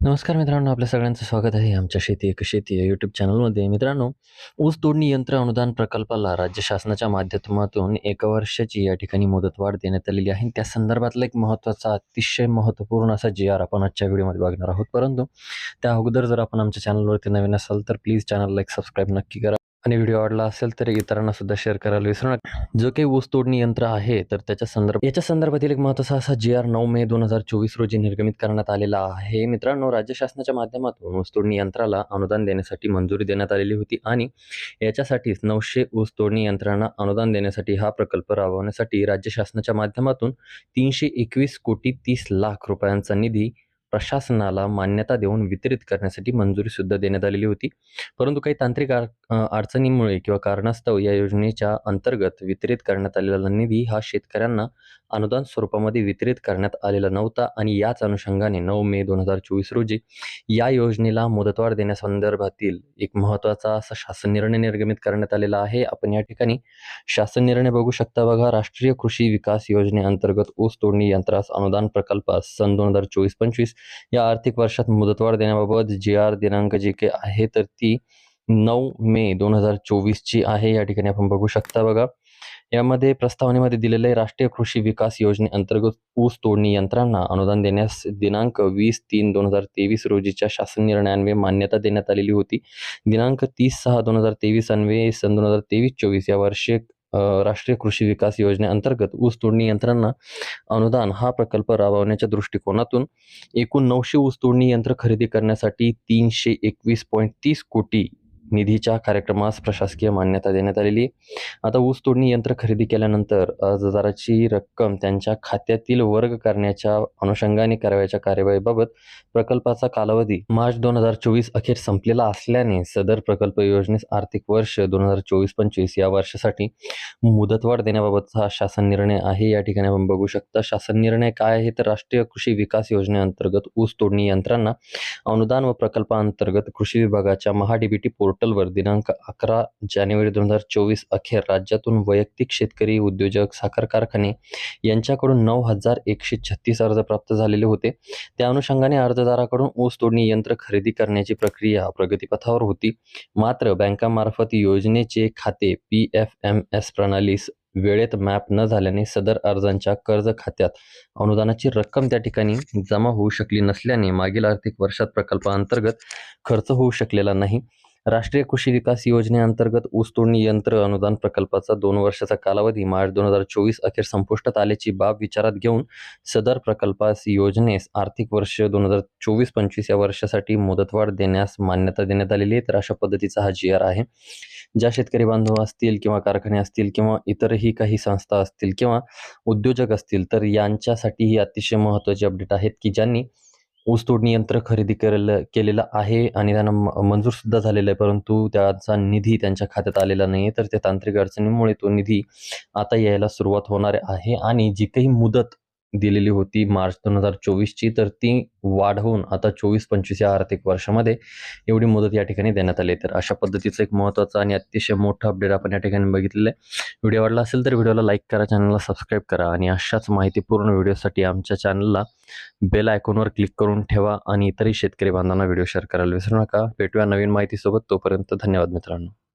नमस्कार मित्रांनो आपल्या सगळ्यांचं स्वागत आहे आमच्या शेती एक शेती या यूट्यूब चॅनलमध्ये मित्रांनो ऊस तोडणी यंत्र अनुदान प्रकल्पाला राज्य शासनाच्या माध्यमातून एका वर्षाची या ठिकाणी मुदतवाढ देण्यात आलेली आहे. त्या संदर्भातला एक महत्त्वाचा अतिशय महत्त्वपूर्ण असा जी आर आपण आजच्या व्हिडिओमध्ये बघणार आहोत. परंतु त्या अगोदर जर आपण आमच्या चॅनलवरती नवीन असाल तर प्लीज चॅनलला एक सबस्क्राईब नक्की करा. आणि व्हिडिओ आवडला असेल तर इतरांना सुद्धा शेअर करायला विसरू नका. जो काही ऊस तोडणी यंत्र आहे तर त्याच्या संदर्भ याच्या संदर्भातील एक महत्त्वाचा असा जी आर नऊ मे दोन हजार चोवीस रोजी निर्गमित करण्यात आलेला आहे. मित्रांनो राज्य शासनाच्या माध्यमातून ऊस तोडणी यंत्राला अनुदान देण्यासाठी मंजुरी देण्यात आलेली होती आणि याच्यासाठीच नऊशे ऊस तोडणी यंत्रांना अनुदान देण्यासाठी हा प्रकल्प राबवण्यासाठी राज्य शासनाच्या माध्यमातून तीनशे एकवीस कोटी तीस लाख रुपयांचा निधी प्रशासनाला मान्यता देऊन वितरित करण्यासाठी मंजुरीसुद्धा देण्यात आलेली होती. परंतु काही तांत्रिक अडचणीमुळे किंवा कारणास्तव या योजनेच्या अंतर्गत वितरित करण्यात आलेला निधी हा शेतकऱ्यांना अनुदान स्वरूपामध्ये वितरित करण्यात आलेला नव्हता आणि याच अनुषंगाने नऊ मे दोन हजार चोवीस रोजी या योजनेला मुदतवाढ देण्यासंदर्भातील एक महत्त्वाचा असा शासन निर्णय निर्गमित करण्यात आलेला आहे. आपण या ठिकाणी शासन निर्णय बघू शकता बघा. राष्ट्रीय कृषी विकास योजनेअंतर्गत ऊस तोडणी यंत्रास अनुदान प्रकल्पास सन दोन हजार चोवीस पंचवीस या आर्थिक वर्षात मुदतवाढ देण्याबाबत जी आर दिनांक जी काही आहे तर ती नऊ मे दोन हजार चोवीसची आहे. या ठिकाणी आपण बघू शकता बघा. यामध्ये प्रस्तावनेमध्ये दिलेले राष्ट्रीय कृषी विकास योजनेअंतर्गत ऊस तोडणी यंत्रांना अनुदान देण्यास दिनांक वीस तीन दोन हजार तेवीस रोजीच्या शासन निर्णयान्वये मान्यता देण्यात आलेली होती. दिनांक तीस सहा दोन हजार तेवीस अन्वये सन दोन हजार तेवीस चोवीस या वर्षी राष्ट्रीय कृषी विकास योजनेअंतर्गत ऊस तोडणी यंत्रांना अनुदान हा प्रकल्प राबवण्याच्या दृष्टिकोनातून एकूण नऊशे ऊस तोडणी यंत्र खरेदी करण्यासाठी तीनशे एकवीस पॉईंट तीस कोटी निधीच्या कार्यक्रमास प्रशासकीय मान्यता देण्यात आलेली आता ऊस तोडणी यंत्र खरेदी केल्यानंतर अर्जदाराची रक्कम त्यांच्या खात्यातील वर्ग करण्याच्या अनुषंगाने करावयाच्या कार्यवाहीबाबत प्रकल्पाचा कालावधी मार्च दोन हजार चोवीस अखेर संपलेला असल्याने सदर प्रकल्प योजनेस आर्थिक वर्ष दोन हजार चोवीस पंचवीस या वर्षासाठी मुदतवाढ देण्याबाबतचा हा शासन निर्णय आहे. या ठिकाणी आपण बघू शकता शासन निर्णय काय आहे तर राष्ट्रीय कृषी विकास योजनेअंतर्गत ऊस तोडणी यंत्रांना अनुदान व प्रकल्पाअंतर्गत कृषी विभागाच्या महाडीबीटी पोर्ट पोर्टलवर दिनांक अकरा जानेवारी दोन हजार चोवीस अखेर राज्यातून वैयक्तिक शेतकरी उद्योजक साखर कारखाने यांच्याकडून नऊ हजार एकशे छत्तीस अर्ज प्राप्त झालेले होते. त्या अनुषंगाने अर्जदाराकडून ऊस तोडणी यंत्र खरेदी करण्याची प्रक्रिया प्रगतीपथावर होती. मात्र बँकामार्फत योजनेचे खाते पी एफ एम एस प्रणालीस वेळेत मॅप न झाल्याने सदर अर्जांच्या कर्ज खात्यात अनुदानाची रक्कम त्या ठिकाणी जमा होऊ शकली नसल्याने मागील आर्थिक वर्षात प्रकल्पाअंतर्गत खर्च होऊ शकलेला नाही. राष्ट्रीय कृषी विकास योजनेअंतर्गत ऊस तोडणी यंत्र अनुदान प्रकल्पाचा दोन वर्षाचा कालावधी मार्च दोन हजार चोवीस अखेर संपुष्टात आल्याची बाब विचारात घेऊन सदर प्रकल्पास योजनेस आर्थिक वर्ष दोन हजार चोवीस पंचवीस या वर्षासाठी मुदतवाढ देण्यास मान्यता देण्यात आलेली आहे. तर अशा पद्धतीचा हा जी आर आहे. ज्या शेतकरी बांधव असतील किंवा कारखाने असतील किंवा इतरही काही संस्था असतील किंवा उद्योजक असतील तर यांच्यासाठी ही अतिशय महत्त्वाची अपडेट आहेत की ज्यांनी ऊस यंत्र खरेदी केलेलं केलेलं आहे आणि त्यांना मंजूर सुद्धा झालेलं आहे. परंतु त्याचा निधी त्यांच्या खात्यात आलेला नाही तर त्या तांत्रिक अडचणीमुळे तो निधी आता यायला सुरुवात होणार आहे. आणि जी काही मुदत दिलेली होती मार्च दोन हजार चोवीसची. तर ती वाढवून आता चोवीस पंचवीस या आर्थिक वर्षामध्ये एवढी मुदत या ठिकाणी देण्यात आली आहे. तर अशा पद्धतीचं एक महत्त्वाचं आणि अतिशय मोठं अपडेट आपण या ठिकाणी बघितलेलं आहे. व्हिडिओ आवडला असेल तर व्हिडिओला लाईक करा चॅनलला सबस्क्राईब करा आणि अशाच माहितीपूर्ण व्हिडिओसाठी आमच्या चॅनलला बेल आयकॉनवर क्लिक करून ठेवा आणि इतरही शेतकरी बांधवांना व्हिडिओ शेअर करायला विसरू नका. भेटूया नवीन माहितीसोबत. तोपर्यंत धन्यवाद मित्रांनो.